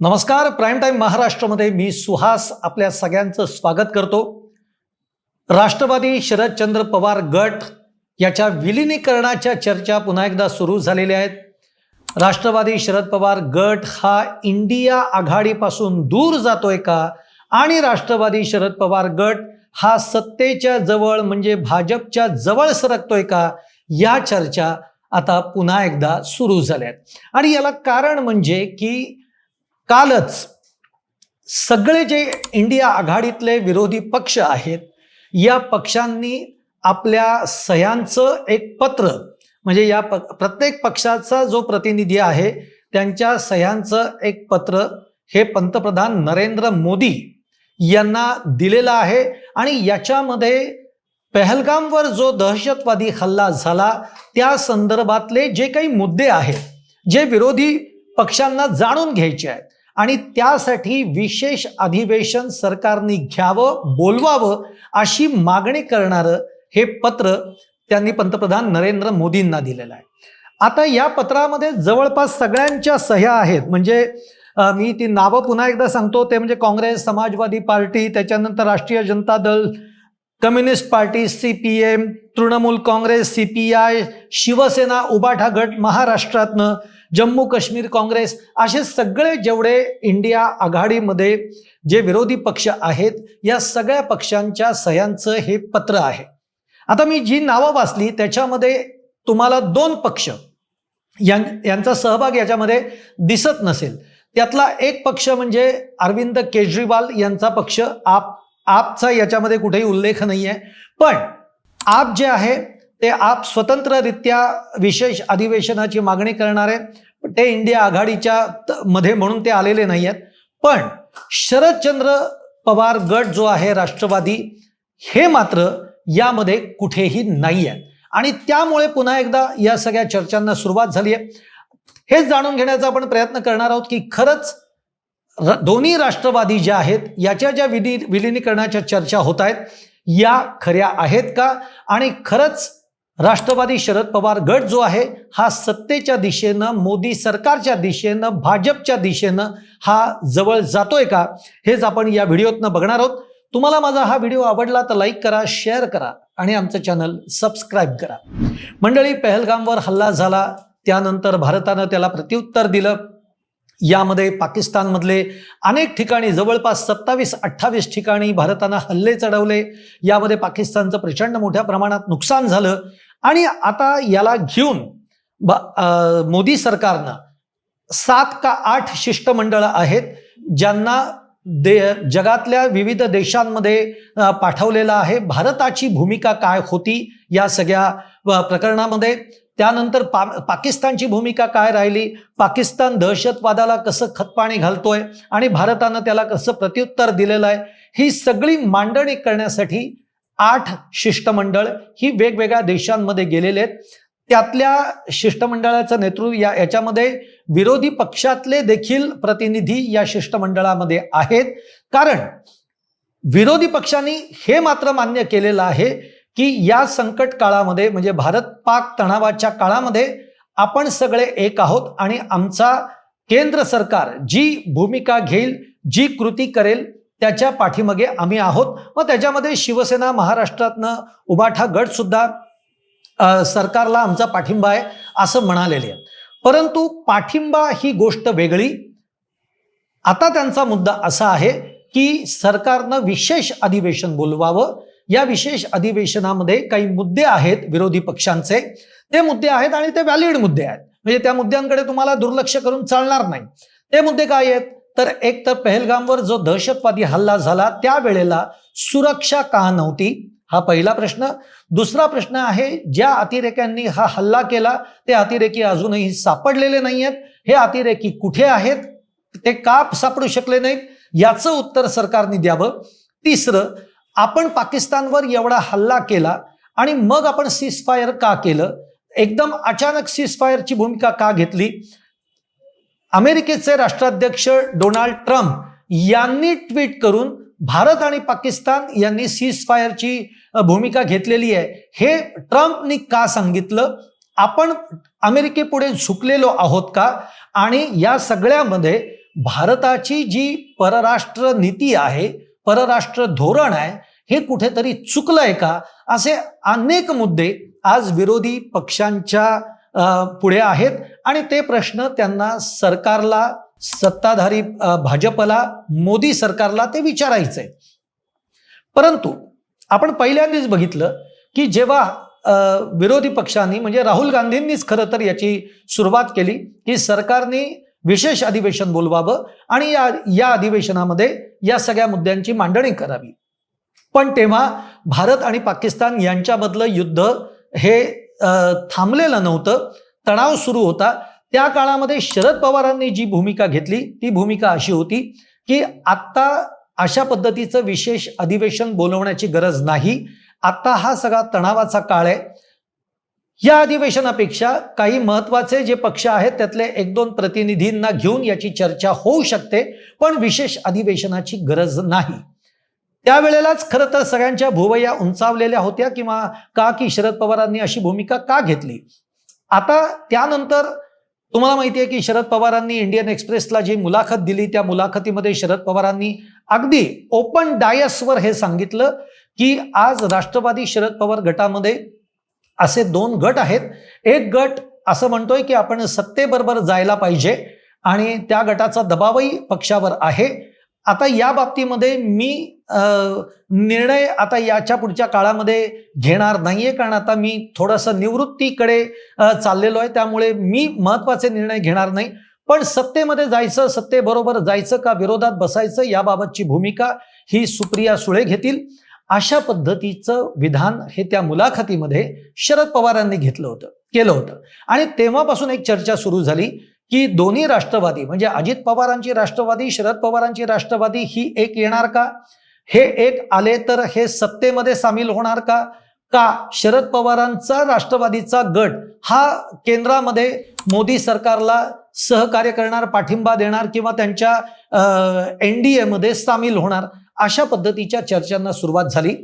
नमस्कार prime time महाराष्ट्रामध्ये मी सुहास आपल्या सगळ्यांचं स्वागत करतो. राष्ट्रवादी शरदचंद्र पवार गट याच्या विलिनीकरणाच्या चर्चा पुन्हा एकदा सुरू झालेल्या आहेत. राष्ट्रवादी शरद पवार गट हा इंडिया आघाडीपासून दूर जातोय का? आणि राष्ट्रवादी शरद पवार गट हा सत्तेच्या जवळ म्हणजे भाजपच्या जवळ सरकतोय का? या चर्चा आता पुन्हा एकदा सुरू झाल्या आहेत. आणि याला कारण म्हणजे की कालच सगळे जे इंडिया आघाडीतले विरोधी पक्ष आहेत या पक्षांनी आपल्या सह्यांचं एक पत्र म्हणजे या प प्रत्येक पक्षाचा जो प्रतिनिधी आहे त्यांच्या सह्यांचं एक पत्र हे पंतप्रधान नरेंद्र मोदी यांना दिलेलं आहे. आणि याच्यामध्ये पहलगामवर जो दहशतवादी हल्ला झाला त्या संदर्भातले जे काही मुद्दे आहेत जे विरोधी पक्षांना जाणून घ्यायचे आहेत आणि त्यासाठी विशेष अधिवेशन सरकारने घ्यावं बोलवावं अशी मागणी करणारं हे पत्र त्यांनी पंतप्रधान नरेंद्र मोदींना दिलेलं आहे. आता या पत्रामध्ये जवळपास सगळ्यांच्या सह्या आहेत. म्हणजे मी ती नावं पुन्हा एकदा सांगतो. ते म्हणजे काँग्रेस समाजवादी पार्टी त्याच्यानंतर Rashtriya Janata Dal communist party C P M Trinamool Congress C P I Shivsena Ubatha गट महाराष्ट्रातनं जम्मू काश्मीर काँग्रेस असे सगळे जेवढे इंडिया आघाडीमध्ये जे विरोधी पक्ष आहेत या सगळ्या पक्षांच्या सह्यांचं हे पत्र आहे. आता मी जी नावं वाचली त्याच्यामध्ये तुम्हाला दोन पक्ष यां यांचा सहभाग याच्यामध्ये दिसत नसेल. त्यातला एक पक्ष म्हणजे अरविंद केजरीवाल यांचा पक्ष. आप आपचा याच्यामध्ये कुठेही उल्लेख नाही आहे पण आप जे आहे ते आप स्वतंत्ररित्या विशेष अधिवेशनाची मागणी करणारे ते इंडिया आघाडीच्या त- मध्ये म्हणून ते आलेले नाही आहेत पण शरदचंद्र पवार गट जो आहे राष्ट्रवादी हे मात्र यामध्ये कुठेही नाही आहेत आणि त्यामुळे पुन्हा एकदा या सगळ्या चर्चांना सुरुवात झाली आहे. हेच जाणून घेण्याचा आपण प्रयत्न करणार आहोत की खरंच र- दोन्ही राष्ट्रवादी ज्या आहेत याच्या ज्या विली विलिनीकरणाच्या चर्चा होत आहेत या खऱ्या आहेत का? आणि खरंच राष्ट्रवादी शरद पवार गट जो आहे हा सत्तेच्या दिशेनं मोदी सरकारच्या दिशेनं भाजपच्या दिशेनं हा जवळ जातोय का? हेच आपण या व्हिडिओतनं बघणार आहोत. तुम्हाला माझा हा व्हिडिओ आवडला तर लाईक करा शेअर करा आणि आमचं चॅनल सबस्क्राईब करा. मंडळी पहलगामवर हल्ला झाला. त्यानंतर भारतानं त्याला प्रत्युत्तर दिलं. यामध्ये पाकिस्तानमधले अनेक ठिकाणी जवळपास सत्तावीस अठ्ठावीस ठिकाणी भारतानं हल्ले चढवले. यामध्ये पाकिस्तानचं प्रचंड मोठ्या प्रमाणात नुकसान झालं. आणि आता याला घेऊन ब- मोदी सरकारनं सात का आठ शिष्टमंडळं आहेत ज्यांना दे जगातल्या विविध देशांमध्ये पाठवलेलं आहे. भारताची भूमिका काय होती या सगळ्या प्रकरणामध्ये? त्यानंतर पा पाकिस्तानची भूमिका काय राहिली? पाकिस्तान दहशतवादाला कसं खतपाणी घालतोय? आणि भारतानं त्याला कसं प्रत्युत्तर दिलेलं आहे? ही सगळी मांडणी करण्यासाठी आठ शिष्टमंडळ ही वेगवेगळ्या देशांमध्ये गेलेले आहेत. त्यातल्या शिष्टमंडळाचं नेतृत्व या याच्यामध्ये विरोधी पक्षातले देखील प्रतिनिधी या शिष्टमंडळामध्ये आहेत. कारण विरोधी पक्षांनी हे मात्र मान्य केलेलं आहे की या संकट काळामध्ये म्हणजे भारत पाक तणावाच्या काळामध्ये आपण सगळे एक आहोत आणि आमचा केंद्र सरकार जी भूमिका घेईल जी कृती करेल त्याच्या पाठीमागे आम्ही आहोत. मग त्याच्यामध्ये शिवसेना महाराष्ट्रातनं उबाठा गटसुद्धा सरकारला आमचा पाठिंबा आहे असं म्हणालेले आहे परंतु पाठिंबा ही गोष्ट वेगळी. आता त्यांचा मुद्दा असा आहे की सरकारनं विशेष अधिवेशन बोलवावं. या विशेष अधिवेशनामध्ये काही मुद्दे आहेत विरोधी पक्षांचे. ते मुद्दे आहेत आणि ते व्हॅलिड मुद्दे आहेत. म्हणजे त्या मुद्द्यांकडे तुम्हाला दुर्लक्ष करून चालणार नाही. ते मुद्दे काय आहेत? तर एक तर पहलगामवर जो दहशतवादी हल्ला झाला त्यावेळेला सुरक्षा का नव्हती? हा पहिला प्रश्न. दुसरा प्रश्न आहे ज्या अतिरेक्यांनी हा हल्ला केला ते अतिरेकी अजूनही सापडलेले नाही आहेत हे अतिरेकी कुठे आहेत? ते का सापडू शकले नाहीत? याचं उत्तर सरकारने द्यावं. तिसरं आपण पाकिस्तानवर एवढा हल्ला केला आणि मग आपण सीजफायर का केलं? एकदम अचानक सीजफायरची भूमिका का घेतली? अमेरिकेचे राष्ट्राध्यक्ष डोनाल्ड ट्रम्प यांनी ट्विट करून भारत आणि पाकिस्तान यांनी सीजफायरची फायरची भूमिका घेतलेली आहे. हे ट्रम्पनी का सांगितलं? आपण अमेरिकेपुढे झुकलेलो आहोत का? आणि या सगळ्यामध्ये भारताची जी परराष्ट्र नीती आहे परराष्ट्र धोरण आहे हे कुठेतरी चुकलंय का? असे अनेक मुद्दे आज विरोधी पक्षांच्या पुढे आहेत. आणि ते प्रश्न त्यांना सरकारला सत्ताधारी भाजपला मोदी सरकारला ते विचारायचे परंतु आपण पहिल्यांदाच बघितलं की जेव्हा विरोधी पक्षांनी म्हणजे राहुल गांधींनीच खरं तर याची सुरुवात केली की सरकारने विशेष अधिवेशन बोलवावं आणि या या अधिवेशनामध्ये या सगळ्या मुद्द्यांची मांडणी करावी. पण तेव्हा भारत आणि पाकिस्तान यांच्यामधलं युद्ध हे थांबलेलं नव्हतं. तणाव सुरू होता. त्या काळामध्ये शरद पवारांनी जी भूमिका घेतली ती भूमिका अशी होती की आत्ता अशा पद्धतीचं विशेष अधिवेशन बोलवण्याची गरज नाही. आत्ता हा सगळा तणावाचा काळ आहे. या अधिवेशनापेक्षा काही महत्त्वाचे जे पक्ष आहेत त्यातले एक दोन प्रतिनिधींना घेऊन याची चर्चा होऊ शकते पण विशेष अधिवेशनाची गरज नाही. त्यावेळेलाच खरं तर सगळ्यांच्या भुवया उंचावलेल्या होत्या किंवा का की शरद पवारांनी अशी भूमिका का घेतली? आता त्यानंतर तुम्हाला माहिती आहे की शरद पवारांनी इंडियन एक्सप्रेसला जी मुलाखत दिली त्या मुलाखतीमध्ये शरद पवारांनी अगदी ओपन डायसवर हे सांगितलं की आज राष्ट्रवादी शरद पवार गटामध्ये असे दोन गट आहेत. एक गट असं म्हणतोय की आपण सत्तेबरोबर जायला पाहिजे आणि त्या गटाचा दबावही पक्षावर आहे. आता या बाबतीमध्ये मी निर्णय आता याच्या पुढच्या काळामध्ये घेणार नाहीये कारण आता मी थोडंसं निवृत्तीकडे चाललेलो आहे. त्यामुळे मी महत्त्वाचे निर्णय घेणार नाही. पण सत्तेमध्ये जायचं सत्तेबरोबर जायचं का विरोधात बसायचं याबाबतची भूमिका ही सुप्रिया सुळे घेतील. अशा पद्धतीचं विधान हे त्या मुलाखतीमध्ये शरद पवारांनी घेतलं होतं केलं होतं. आणि तेव्हापासून एक चर्चा सुरू झाली की दोन्ही राष्ट्रवादी म्हणजे अजित पवारांची राष्ट्रवादी शरद पवारांची राष्ट्रवादी ही एक येणार का? हे एक आले तर हे सत्तेमध्ये सामील होणार का? का शरद पवारांचा राष्ट्रवादीचा गट हा केंद्रामध्ये मोदी सरकारला सहकार्य करणार पाठिंबा देणार किंवा त्यांच्या एन डी एमध्ये सामील होणार? अशा पद्धतीच्या चर्चांना सुरुवात झाली.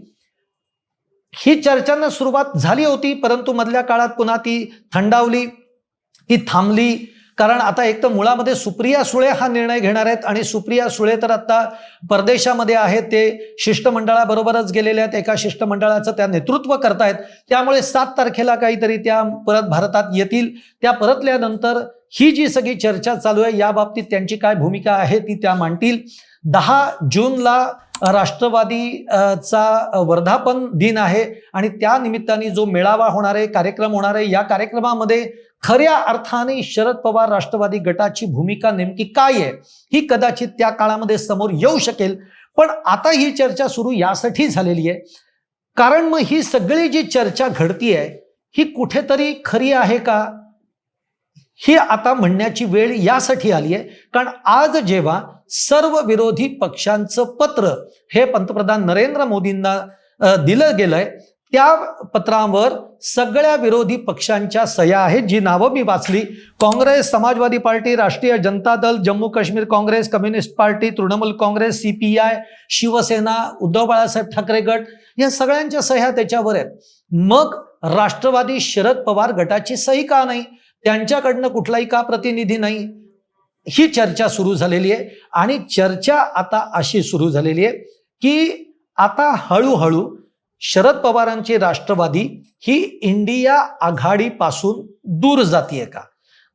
ही चर्चांना सुरुवात झाली होती परंतु मधल्या काळात पुन्हा ती थंडावली ती थांबली. कारण आता एक तर मुळामध्ये सुप्रिया सुळे हा निर्णय घेणार आहेत आणि सुप्रिया सुळे तर आता परदेशामध्ये आहेत. ते शिष्टमंडळाबरोबरच गेलेले आहेत. एका शिष्टमंडळाचं त्या नेतृत्व करतायत. त्यामुळे सात तारखेला काहीतरी त्या परत भारतात येतील. त्या परतल्यानंतर ही जी सगळी चर्चा चालू आहे या बाबतीत त्यांची काय भूमिका आहे ती त्या मांडतील. दहा जूनला राष्ट्रवादी चा वर्धापन दिन आहे आणि त्या निमित्ताने जो मेळावा होणार आहे कार्यक्रम होणार आहे या कार्यक्रमामध्ये खऱ्या अर्थाने शरद पवार राष्ट्रवादी गटाची भूमिका नेमकी काय आहे ही कदाचित त्या काळामध्ये समोर येऊ शकेल. पण आता ही चर्चा सुरू यासाठी झालेली आहे. कारण मग ही सगळी जी चर्चा घडती आहे ही कुठेतरी खरी आहे का? ही आता म्हणण्याची वेळ यासाठी आली आहे. कारण आज जेव्हा सर्व विरोधी पक्षांचं पत्र हे पंतप्रधान नरेंद्र मोदींना दिलं गेलंय त्या पत्रावर सगळ्या विरोधी पक्षांच्या सह्या आहेत जी नावं मी वाचली. काँग्रेस समाजवादी party Rashtriya Janata Dal Jammu Kashmir Congress communist party Trinamool Congress CPI Shivsena Uddhav Balasaheb Thackeray गट या सगळ्यांच्या सह्या त्याच्यावर आहेत. मग राष्ट्रवादी शरद पवार गटाची सही का नाही? त्यांच्याकडनं कुठलाही का प्रतिनिधी नाही? ही चर्चा सुरू झालेली आहे. आणि चर्चा आता अशी सुरू झालेली आहे की आता हळूहळू शरद पवारांची राष्ट्रवादी ही इंडिया आघाडीपासून दूर जातीये का?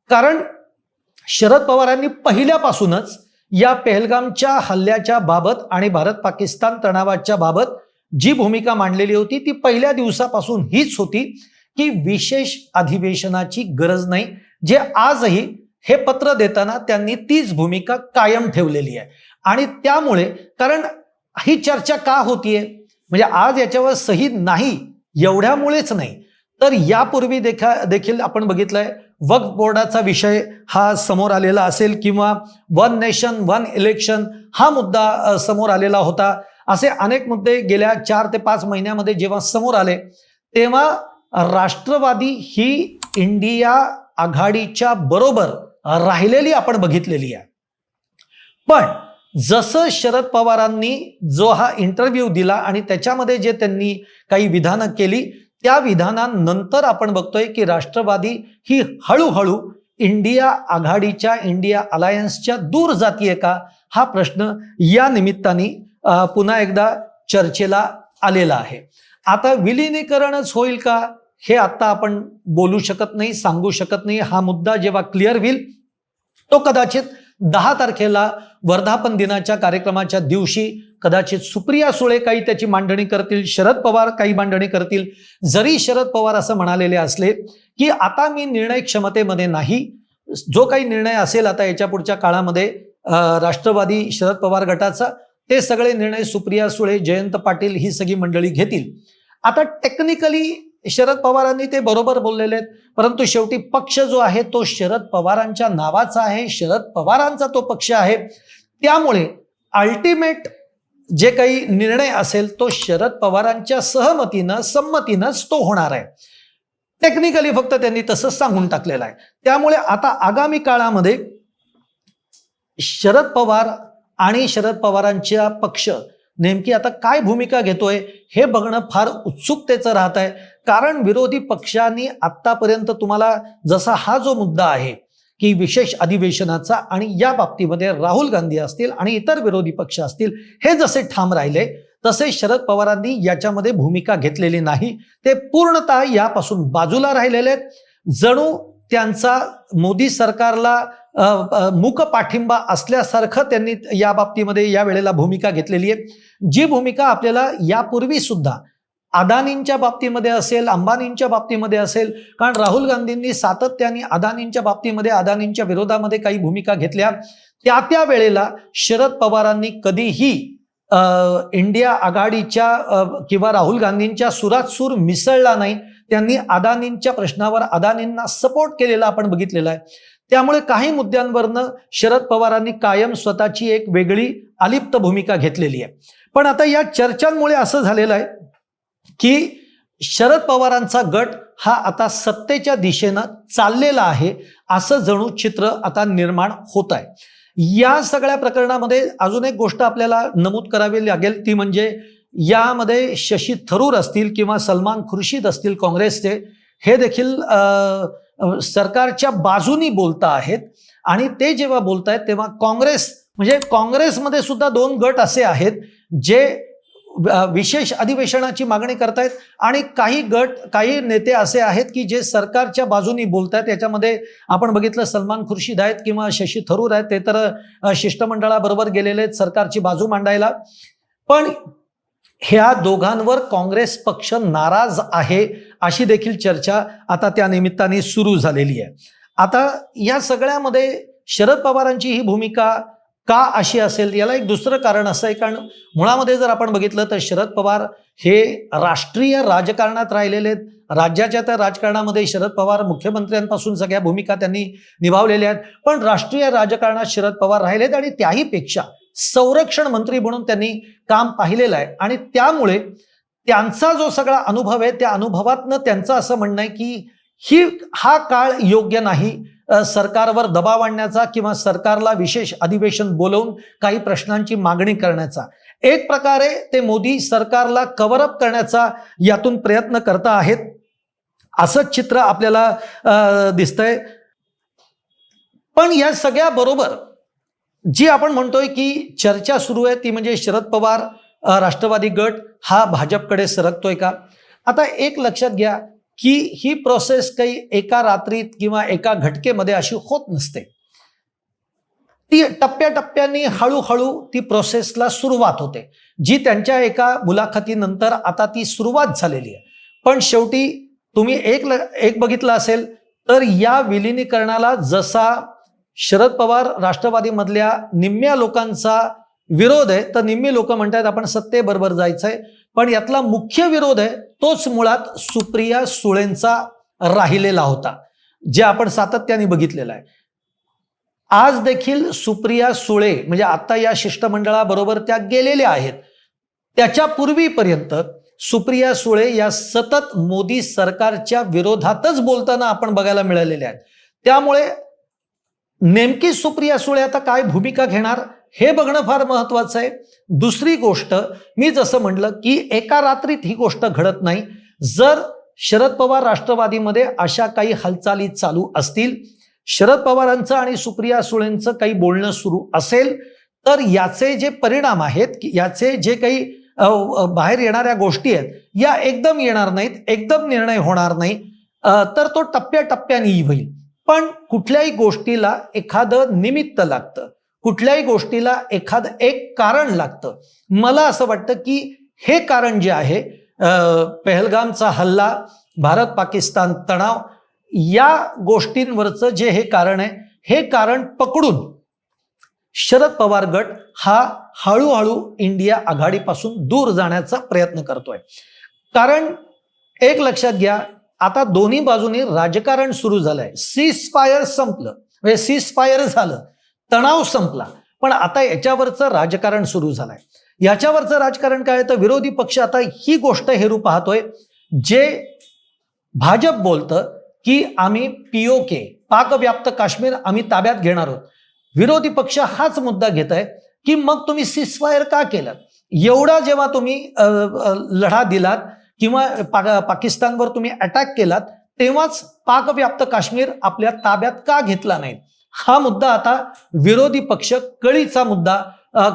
कारण शरद पवारांनी पहिल्यापासूनच या पेहलगामच्या हल्ल्याच्या बाबत आणि भारत पाकिस्तान तणावाच्या बाबत जी भूमिका मांडलेली होती ती पहिल्या दिवसापासून हीच होती की विशेष अधिवेशनाची गरज नाही जे आजही हे पत्र देताना त्यांनी तीच भूमिका कायम ठेवलेली आहे. आणि त्यामुळे कारण ही चर्चा का होतीये? म्हणजे आज याच्यावर सही नाही एवढ्यामुळेच नाही. तर यापूर्वी देखा देखील आपण बघितलंय वक्फ बोर्डाचा विषय हा समोर आलेला असेल किंवा वन नेशन वन इलेक्शन हा मुद्दा समोर आलेला होता. असे अनेक मुद्दे गेल्या चार ते पाच महिन्यामध्ये जेव्हा समोर आले तेव्हा राष्ट्रवादी ही इंडिया आघाडीच्या बरोबर राहिलेली आपण बघितलेली आहे. पण जसं शरद पवारांनी जो हा इंटरव्ह्यू दिला आणि त्याच्यामध्ये जे त्यांनी काही विधानं केली त्या विधानानंतर आपण बघतोय की राष्ट्रवादी ही हळूहळू इंडिया आघाडीच्या इंडिया अलायन्सच्या दूर जातीय का हा प्रश्न या निमित्ताने पुन्हा एकदा चर्चेला आलेला आहे. आता विलिनीकरणच होईल का हे आता आपण बोलू शकत नाही सांगू शकत नाही हा मुद्दा जेव्हा क्लिअर होईल तो कदाचित दहा तारखेला वर्धापन दिनाच्या कार्यक्रमाच्या दिवशी कदाचित सुप्रिया सुळे काही त्याची मांडणी करतील शरद पवार काही मांडणी करतील. जरी शरद पवार असं म्हणालेले असले की आता मी निर्णय क्षमतेमध्ये नाही जो काही निर्णय असेल आता याच्या पुढच्या काळामध्ये राष्ट्रवादी शरद पवार गटाचा ते सगळे निर्णय सुप्रिया सुळे जयंत पाटील ही सगळी मंडळी घेतील. आता टेक्निकली शरद पवारांनी ते बरोबर बोललेले आहेत. परंतु शेवटी पक्ष जो आहे तो शरद पवारांच्या नावाचा आहे. शरद पवारांचा तो पक्ष आहे. त्यामुळे अल्टिमेट जे काही निर्णय असेल तो शरद पवारांच्या सहमतीनं संमतीनंच तो होणार आहे. टेक्निकली फक्त त्यांनी तसं सांगून टाकलेलं आहे. त्यामुळे आता आगामी काळामध्ये शरद पवार आणि शरद पवारांच्या पक्ष नेमकी आता काय भूमिका घेतोय हे बघणं फार उत्सुकतेचं राहत आहे कारण विरोधी पक्षांनी आत्तापर्यंत तुम्हाला जसा हा जो मुद्दा आहे की विशेष अधिवेशनाचा आणि या बाबतीमध्ये राहुल गांधी असतील आणि इतर विरोधी पक्ष असतील हे जसे ठाम राहिले तसे शरद पवारांनी याच्यामध्ये भूमिका घेतलेली नाही. ते पूर्णतः यापासून बाजूला राहिलेले आहेत. जणू त्यांचा मोदी सरकारला मूक पाठिंबा असल्यासारखं त्यांनी या बाबतीमध्ये या वेळेला भूमिका घेतलेली आहे. जी भूमिका आपल्याला यापूर्वी सुद्धा अदानींच्या बाबतीमध्ये असेल अंबानींच्या बाबतीमध्ये असेल कारण राहुल गांधींनी सातत्याने अदानींच्या बाबतीमध्ये अदानींच्या विरोधामध्ये काही भूमिका घेतल्या. त्या त्या वेळेला शरद पवारांनी कधीही अ, इंडिया आघाडीच्या किंवा राहुल गांधींच्या सुरात सूर मिसळला नाही. त्यांनी अदानींच्या प्रश्नावर अदानींना सपोर्ट केलेला आपण बघितलेला आहे. त्यामुळे काही मुद्द्यांवरनं शरद पवारांनी कायम स्वतःची एक वेगळी अलिप्त भूमिका घेतलेली आहे. पण आता या चर्चांमुळे असं झालेलं आहे की शरद पवारांचा गट हा आता सत्तेच्या दिशेनं चाललेला आहे असं जणू चित्र आता निर्माण होत आहे. या सगळ्या प्रकरणामध्ये अजून एक गोष्ट आपल्याला नमूद करावी लागेल ती म्हणजे यामध्ये शशी थरूर असतील किंवा सलमान खुर्शीद असतील काँग्रेसचे हे देखील सरकारच्या बाजूनी बोलता आहेत आणि ते जेव्हा बोलत आहेत तेव्हा काँग्रेस म्हणजे काँग्रेसमध्ये सुद्धा दोन गट असे आहेत जे विशेष अधिवेशनाची मागणी करतायत आणि काही गट काही नेते असे आहेत की जे सरकारच्या बाजूनी बोलतायत. याच्यामध्ये आपण बघितलं सलमान खुर्शीद आहेत किंवा शशी थरूर आहेत. ते तर शिष्टमंडळाबरोबर गेलेले आहेत सरकारची बाजू मांडायला. पण ह्या दोघांवर काँग्रेस पक्ष नाराज आहे अशी देखील चर्चा आता त्या निमित्ताने सुरू झालेली आहे. आता या सगळ्यामध्ये शरद पवारांची ही भूमिका का अशी असेल? याला एक दुसरं कारण असं आहे. कारण मुळामध्ये जर आपण बघितलं तर शरद पवार हे राष्ट्रीय राजकारणात राहिलेले आहेत. राज्याच्या त्या राजकारणामध्ये शरद पवार मुख्यमंत्र्यांपासून सगळ्या भूमिका त्यांनी निभावलेल्या आहेत. पण राष्ट्रीय राजकारणात शरद पवार राहिलेत आणि त्याही पेक्षा संरक्षण मंत्री म्हणून त्यांनी काम पाहिलेलं आहे. आणि त्यामुळे त्यांचा जो सगळा अनुभव आहे त्या अनुभवातनं त्यांचं असं म्हणणं आहे की ही हा काळ योग्य नाही. सरकारवर दबाव आणण्याचा किंवा सरकारला विशेष अधिवेशन बोलवून काही प्रश्नांची मागणी करण्याचा. एक प्रकारे ते मोदी सरकारला कव्हरअप करण्याचा यातून प्रयत्न करता आहेत. असंच चित्र आपल्याला दिसतंय. पण या सगळ्या बरोबर जी आपण म्हणतोय की चर्चा सुरू आहे ती म्हणजे शरद पवार राष्ट्रवादी गट हा भाजपकडे सरकतोय का? आता एक लक्षात घ्या की ही प्रोसेस काही एका रात्रीत किंवा एका घटकेमध्ये अशी होत नसते. ती टप्प्याटप्प्याने हळूहळू ती प्रोसेसला सुरुवात होते. जी त्यांच्या एका मुलाखतीनंतर आता ती सुरुवात झालेली आहे. पण शेवटी तुम्ही एक ल- एक बघितलं असेल तर या विलिनीकरणाला जसा शरद पवार राष्ट्रवादीमधल्या निम्म्या लोकांचा विरोध आहे तर निम्मी लोक म्हणतात आपण सत्तेबरोबर जायचंय. पण यातला मुख्य विरोध आहे तोच मुळात सुप्रिया सुळेंचा राहिलेला होता जे आपण सातत्याने बघितलेला आहे. आज देखील सुप्रिया सुळे म्हणजे आता या शिष्टमंडळाबरोबर त्या गेलेल्या आहेत. त्याच्या पूर्वीपर्यंत सुप्रिया सुळे या सतत मोदी सरकारच्या विरोधातच बोलताना आपण बघायला मिळालेले आहेत. त्यामुळे नेमकी सुप्रिया सुळे आता काय भूमिका घेणार? हे बघणं फार महत्वाचं आहे. दुसरी गोष्ट मी जसं म्हणलं की एका रात्रीत ही गोष्ट घडत नाही. जर शरद पवार राष्ट्रवादीमध्ये अशा काही हालचाली चालू असतील शरद पवारांचं आणि सुप्रिया सुळेंचं काही बोलणं सुरू असेल तर याचे जे परिणाम आहेत की याचे जे काही बाहेर येणाऱ्या गोष्टी आहेत या एकदम येणार नाहीत एकदम निर्णय होणार नाही तर तो टप्प्याटप्प्याने होईल पण कुठल्याही गोष्टीला एखादं निमित्त लागतं. कुठल्याही गोष्टीला एखादं एक कारण लागतं. मला असं वाटतं की हे कारण जे आहे पेहलगामचा पहलगामचा हल्ला भारत पाकिस्तान तणाव या गोष्टींवरचं जे हे कारण आहे हे कारण पकडून शरद पवार गट हा हळूहळू इंडिया आघाडीपासून दूर जाण्याचा प्रयत्न करतोय. कारण एक लक्षात घ्या आता दोन्ही बाजूनी राजकारण सुरू झालंय. सीज फायर संपलं. म्हणजे सीज फायर झालं. तणाव संपला. पण आता याच्यावरचं राजकारण सुरू झालंय. याच्यावरचं राजकारण काय तर विरोधी पक्ष आता ही गोष्ट हेरू पाहतोय. जे भाजप बोलतं की आम्ही पीओ के पाकव्याप्त काश्मीर आम्ही ताब्यात घेणार आहोत. विरोधी पक्ष हाच मुद्दा घेत आहे की मग तुम्ही सिसफायर का केलं? एवढा जेव्हा तुम्ही लढा दिलात किंवा पा पाकिस्तानवर तुम्ही अटॅक केलात तेव्हाच पाकव्याप्त काश्मीर आपल्या ताब्यात का घेतला नाही? हा मुद्दा आता विरोधी पक्ष कळीचा मुद्दा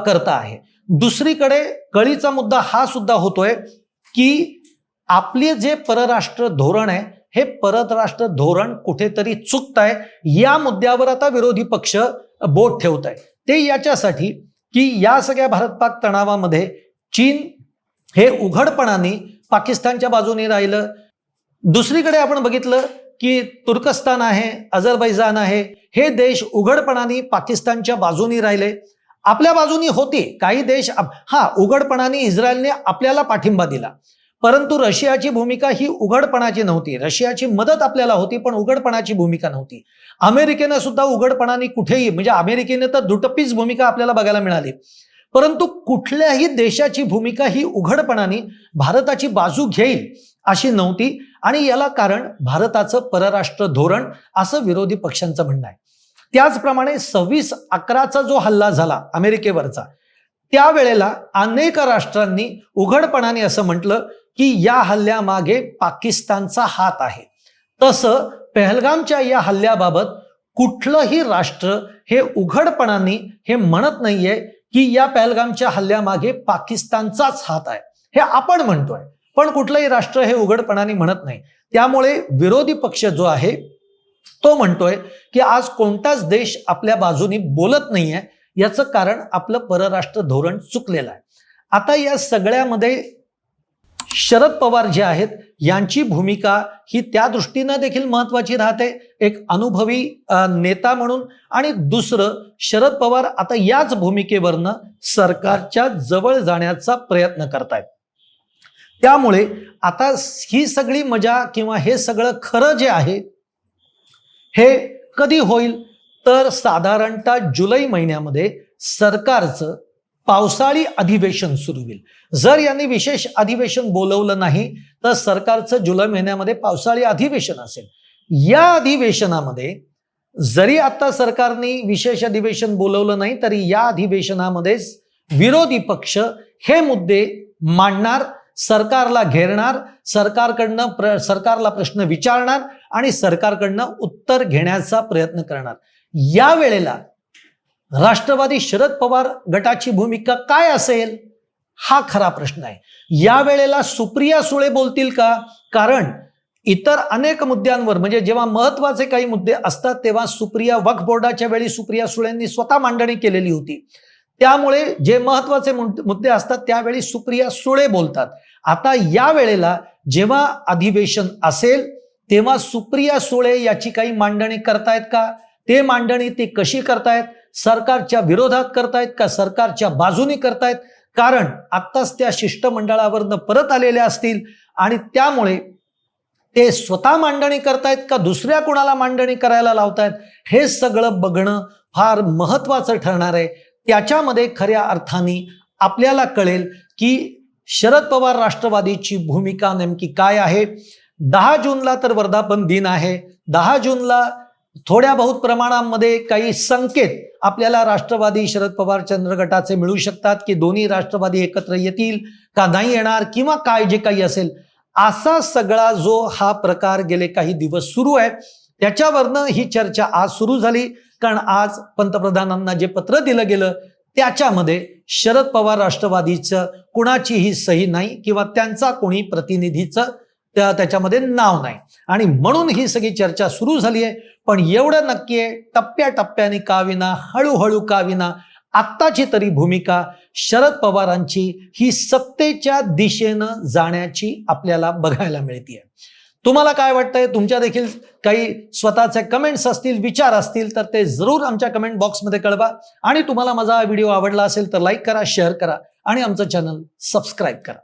करता आहे. दुसरीकडे कळीचा मुद्दा हा सुद्धा होतोय की आपले जे परराष्ट्र धोरण आहे हे परराष्ट्र धोरण कुठेतरी चुकत आहे या मुद्द्यावर आता विरोधी पक्ष बोट ठेवत आहे ते याच्यासाठी की या सगळ्या भारत पाक तणावामध्ये चीन हे उघडपणाने पाकिस्तानच्या बाजूने राहिलं. दुसरीकडे आपण बघितलं की तुर्कस्तान आहे अझरबैजान आहे हे देश उघडपणाने पाकिस्तानच्या बाजूनी राहिले. आपल्या बाजूनी होते काही देश हा उघडपणाने इस्रायलने आपल्याला पाठिंबा दिला. परंतु रशियाची भूमिका ही उघडपणाची नव्हती. रशियाची मदत आपल्याला होती पण उघडपणाची भूमिका नव्हती. अमेरिकेनं सुद्धा उघडपणाने कुठेही म्हणजे अमेरिकेने तर दुटप्पीच भूमिका आपल्याला बघायला मिळाली. परंतु कुठल्याही देशाची भूमिका ही उघडपणाने भारताची बाजू घेईल अशी नव्हती. आणि याला कारण भारताचं परराष्ट्र धोरण असं विरोधी पक्षांचं म्हणणं आहे. त्याचप्रमाणे सव्वीस अकराचा जो हल्ला झाला अमेरिकेवरचा त्यावेळेला अनेक राष्ट्रांनी उघडपणाने असं म्हटलं की या हल्ल्यामागे पाकिस्तानचा हात आहे. तसं पहलगामच्या या हल्ल्याबाबत कुठलंही राष्ट्र हे उघडपणाने हे म्हणत नाहीये की या पहलगामच्या हल्ल्यामागे पाकिस्तानचाच हात आहे. हे आपण म्हणतोय. पण कुठलंही राष्ट्र हे उघडपणाने म्हणत नाही. त्यामुळे विरोधी पक्ष जो आहे तो म्हणतोय की आज कोणताच देश आपल्या बाजूनी बोलत नाहीये याचं कारण आपलं परराष्ट्र धोरण चुकलेलं आहे. आता या सगळ्यामध्ये शरद पवार जे आहेत यांची भूमिका ही त्या दृष्टीनं देखील महत्वाची राहते. एक अनुभवी नेता म्हणून आणि दुसरं शरद पवार आता याच भूमिकेवरनं सरकारच्या जवळ जाण्याचा प्रयत्न करतायत. त्यामुळे आता ही सगळी मजा किंवा हे सगळं खरं जे आहे हे कधी होईल? तर साधारणतः जुलै महिन्यामध्ये सरकारचं पावसाळी अधिवेशन सुरू होईल. जर यांनी विशेष अधिवेशन बोलवलं नाही तर सरकारचं जुलै महिन्यामध्ये पावसाळी अधिवेशन असेल. या अधिवेशनामध्ये जरी आता सरकारने विशेष अधिवेशन बोलवलं नाही तरी या अधिवेशनामध्येच विरोधी पक्ष हे मुद्दे मांडणार सरकारला घेरणार सरकारकडनं प्र सरकारला प्रश्न विचारणार आणि सरकारकडनं उत्तर घेण्याचा प्रयत्न करणार. या वेळेला राष्ट्रवादी शरद पवार गटाची भूमिका काय असेल? हा खरा प्रश्न आहे. या वेळेला सुप्रिया सुळे बोलतील का? कारण इतर अनेक मुद्द्यांवर म्हणजे जेव्हा महत्त्वाचे काही मुद्दे असतात तेव्हा सुप्रिया वक्फ बोर्डाच्या वेळी सुप्रिया सुळेंनी स्वतः मांडणी केलेली होती. त्यामुळे जे महत्त्वाचे मुद्दे मुद्दे असतात त्यावेळी सुप्रिया सुळे बोलतात. आता या वेळेला जेव्हा अधिवेशन असेल तेव्हा सुप्रिया सुळे याची काही मांडणी करतायत का? ते मांडणी ती कशी करतायत? सरकारच्या विरोधात करतायत का? सरकारच्या बाजूने करतायत? कारण आत्ताच त्या शिष्टमंडळावरनं परत आलेल्या असतील आणि त्यामुळे ते स्वतः मांडणी करतायत का दुसऱ्या कोणाला मांडणी करायला लावतायत? हे सगळं बघणं फार महत्वाचं ठरणार आहे. त्याच्यामध्ये खऱ्या अर्थाने आपल्याला कळेल की शरद पवार राष्ट्रवादीची भूमिका नेमकी काय आहे? दहा जूनला तर वर्धापन दिन आहे. दहा जूनला थोड्या बहुत प्रमाणामध्ये काही संकेत आपल्याला राष्ट्रवादी शरद पवार चंद्रगटाचे मिळू शकतात की दोन्ही राष्ट्रवादी एकत्र येतील का नाही येणार किंवा काय जे काही असेल. असा सगळा जो हा प्रकार गेले काही दिवस सुरू आहे. त्याच्यावरनं ही चर्चा आज सुरू झाली. कारण आज पंतप्रधानांना जे पत्र दिलं गेलं त्याच्यामध्ये शरद पवार राष्ट्रवादीचं कुणाचीही सही नाही किंवा त्यांचा कोणी प्रतिनिधीचं त्या त्याच्यामध्ये नाव नाही. आणि म्हणून ही सगळी चर्चा सुरू झाली आहे पण एवढं नक्की आहे टप्प्याटप्प्याने का विना हळूहळू का विना आत्ताची तरी भूमिका शरद पवारांची ही सत्तेच्या दिशेनं जाण्याची आपल्याला बघायला मिळते तुम्हाला काय वाटतंय? तुमच्या देखील काही स्वतःचे कमेंट्स असतील विचार असतील तर ते जरूर आमच्या कमेंट बॉक्समध्ये कळवा. आणि तुम्हाला माझा हा व्हिडिओ आवडला असेल तर लाईक करा शेअर करा. आणि आमचं चॅनल सबस्क्राईब करा.